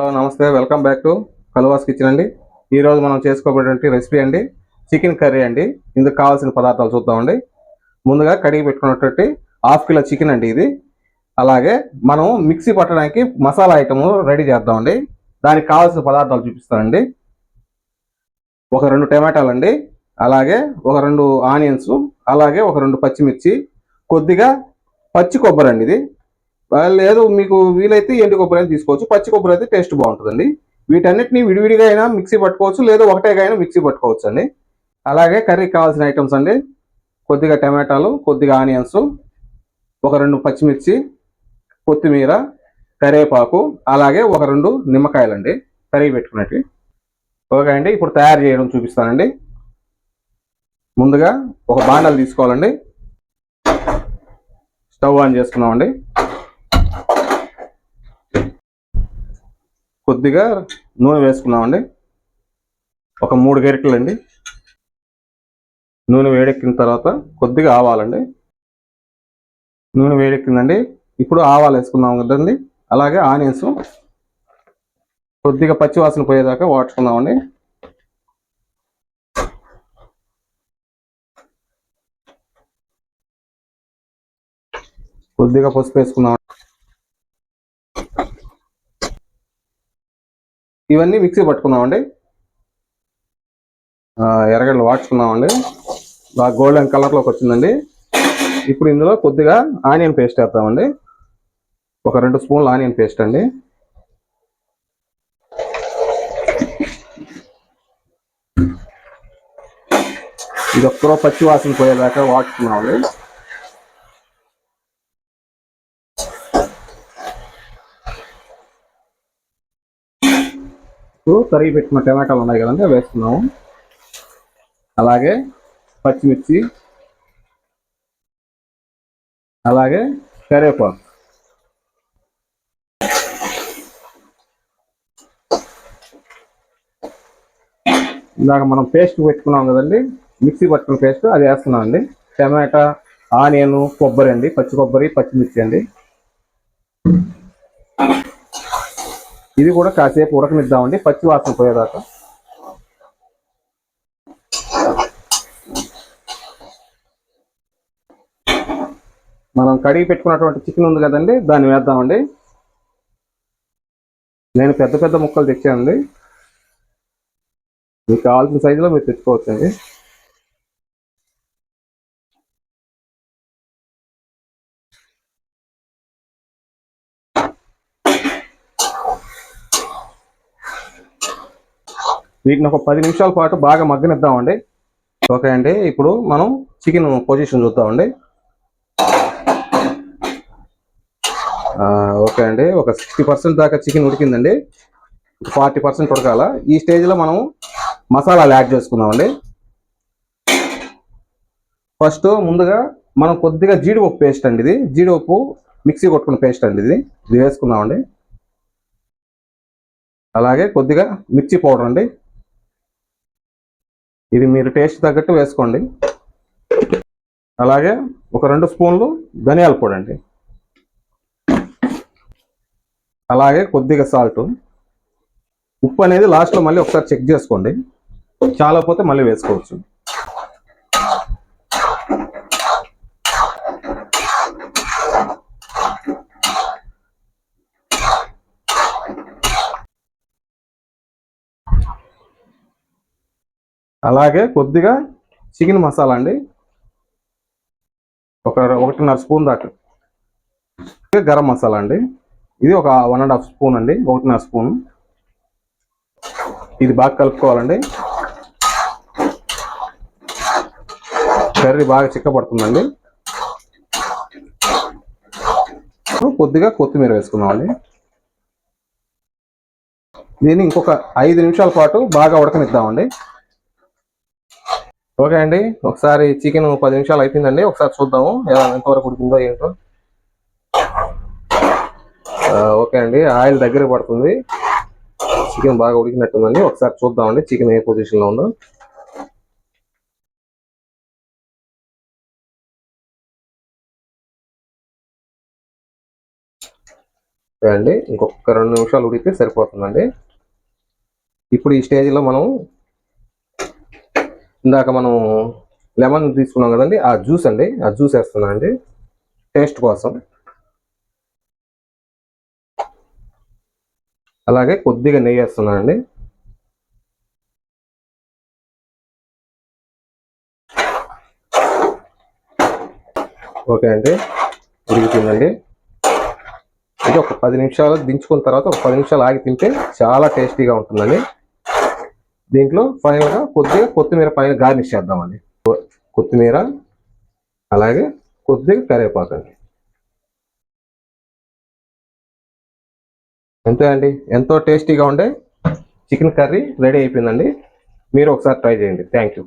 Hello నమస్తే. Welcome back to Kaluvas kitchen అండి. ఈరోజు మనం చేసుకోబోయేటువంటి రెసిపీ అండి చికెన్ కర్రీ అండి. ఇందుకు కావాల్సిన పదార్థాలు చూద్దామండి ముందుగా కడిగి పెట్టుకున్నటువంటి హాఫ్ కిలో చికెన్ అండి ఇది. అలాగే మనం మిక్సీ పట్టడానికి మసాలా ఐటమ్ రెడీ చేద్దామండి దానికి కావాల్సిన పదార్థాలు చూపిస్తానండి ఒక రెండు టమాటాలు అండి. అలాగే ఒక రెండు ఆనియన్స్ అలాగే ఒక రెండు పచ్చిమిర్చి. కొద్దిగా పచ్చి కొబ్బరి అండి ఇది. లేదు మీకు వీలైతే ఎండు కొబ్బరి తీసుకోవచ్చు. పచ్చి కొబ్బరి అయితే టేస్ట్ బాగుంటుందండి. వీటన్నిటిని విడివిడిగా అయినా మిక్సీ పట్టుకోవచ్చు లేదా ఒకటేగా అయినా మిక్సీ పట్టుకోవచ్చు అండి. అలాగే కర్రీకి కావాల్సిన ఐటమ్స్ అండి. కొద్దిగా టమాటాలు కొద్దిగా ఆనియన్స్ ఒక రెండు పచ్చిమిర్చి కొత్తిమీర కరివేపాకు అలాగే ఒక రెండు నిమ్మకాయలండి. కర్రీ పెట్టుకున్నట్టు ఓకే అండి ఇప్పుడు తయారు చేయడం చూపిస్తానండి. ముందుగా ఒక బాండలు తీసుకోవాలండి. స్టవ్ ఆన్ చేసుకున్నామండి. కొద్దిగా నూనె వేసుకున్నామండి. ఒక మూడు గరిటలు అండి నూనె వేడెక్కిన తర్వాత కొద్దిగా ఆవాలండి. నూనె వేడెక్కిందండి. ఇప్పుడు ఆవాలు వేసుకున్నాం కదండి. అలాగే ఆనియన్స్ కొద్దిగా పచ్చివాసన పోయేదాకా వాడుకున్నామండి కొద్దిగా పసుపు వేసుకున్నాం ఇవన్నీ మిక్సీ పట్టుకుందామండి. ఆ, ఎర్రగడ్డలు వాడుచుకున్నామండి బాగా గోల్డెన్ కలర్లోకి వచ్చిందండి. ఇప్పుడు ఇందులో కొద్దిగా ఆనియన్ పేస్ట్ వేస్తామండి ఒక రెండు స్పూన్లు ఆనియన్ పేస్ట్ అండి. ఇది ఒక్కరో పచ్చి వాసన పోయేదాకా వాడుతున్నామండి ఇప్పుడు తరిగి పెట్టిన టమాటాలు ఉన్నాయి కదండి అవి వేసుకున్నాము అలాగే పచ్చిమిర్చి అలాగే కరివేపాకు. ఇందాక మనం పేస్ట్ పెట్టుకున్నాం కదండి మిక్సీ పట్టుకున్న పేస్ట్ అది వేస్తున్నాం అండి టమాటా ఆనియన్ కొబ్బరి అండి పచ్చి కొబ్బరి పచ్చిమిర్చి అండి. ఇది కూడా కాసేపు ఉడకనిద్దామండి. పచ్చి వాసన పోయేదాకా. మనం కడిగి పెట్టుకున్నటువంటి చికెన్ ఉంది కదండి దాన్ని వేద్దామండి. నేను పెద్ద పెద్ద ముక్కలు తెచ్చానండి. మీకు కావాల్సిన సైజులో మీరు తెచ్చుకోవచ్చండి. వీటిని ఒక పది నిమిషాల పాటు బాగా మగ్గనిద్దామండి. ఓకే అండి ఇప్పుడు మనం చికెన్ పొజిషన్ చూద్దామండి. ఓకే అండి ఒక సిక్స్టీ పర్సెంట్ దాకా చికెన్ ఉడికిందండి. ఫార్టీ పర్సెంట్ ఉడకాల. ఈ స్టేజ్లో మనం మసాలాలు యాడ్ చేసుకుందామండి. ఫస్ట్ ముందుగా మనం కొద్దిగా జీడిపప్పు పేస్ట్ అండి ఇది. జీడిపప్పు మిక్సీ కొట్టుకున్న పేస్ట్ అండి ఇది. ఇది వేసుకుందామండి. అలాగే కొద్దిగా మిర్చి పౌడర్ అండి. ఇది మీరు టేస్ట్ తగ్గట్టు వేసుకోండి. అలాగే ఒక రెండు స్పూన్లు ధనియాల పొడి అండి. అలాగే కొద్దిగా సాల్ట్ ఉప్పు అనేది లాస్ట్లో మళ్ళీ ఒకసారి చెక్ చేసుకోండి. చాలా పోతే మళ్ళీ వేసుకోవచ్చు. అలాగే కొద్దిగా చికెన్ మసాలా అండి. ఒక ఒకటిన్నర స్పూన్ దాకా. గరం మసాలా అండి. ఇది ఒక వన్ అండ్ హాఫ్ స్పూన్ అండి. ఒకటిన్నర స్పూన్. ఇది బాగా కలుపుకోవాలండి. కర్రీ బాగా చిక్కబడుతుందండి. కొద్దిగా కొత్తిమీర వేసుకుందామండి. దీన్ని ఇంకొక ఐదు నిమిషాల పాటు బాగా ఉడకనిద్దామండి. ఓకే అండి. ఒకసారి చికెన్ పది నిమిషాలు అయిపోయిందండి. ఒకసారి చూద్దాము ఎలా ఎంతవరకు ఉడికిందో ఏంటో. ఓకే అండి. ఆయిల్ దగ్గర పడుతుంది. చికెన్ బాగా ఉడికినట్టుందండి. ఒకసారి చూద్దామండి చికెన్ ఏ పొజిషన్లో ఉందో. అండి. ఇంకొక రెండు నిమిషాలు ఉడికితే సరిపోతుందండి. ఇప్పుడు ఈ స్టేజ్లో మనం ఇందాక మనం లెమన్ తీసుకున్నాం కదండి ఆ జ్యూస్ అండి ఆ జ్యూస్ వేస్తున్నాం అండి. టేస్ట్ కోసం. అలాగే కొద్దిగా నెయ్యి వేస్తున్నానండి ఓకే అండి ఉడికిపోయిందండి. ఇది ఒక పది నిమిషాలు దించుకున్న తర్వాత ఒక పది నిమిషాలు ఆగి తింటే చాలా టేస్టీగా ఉంటుందండి. దీంట్లో ఫైనల్గా కొద్దిగా కొత్తిమీర పైన గార్నిష్ చేద్దామండి కొత్తిమీర అలాగే కొద్దిగా కరివేపాకు అండి. అంతే అండి. ఎంతో టేస్టీగా ఉండే చికెన్ కర్రీ రెడీ అయిపోయిందండి. మీరు ఒకసారి ట్రై చేయండి. Thank you.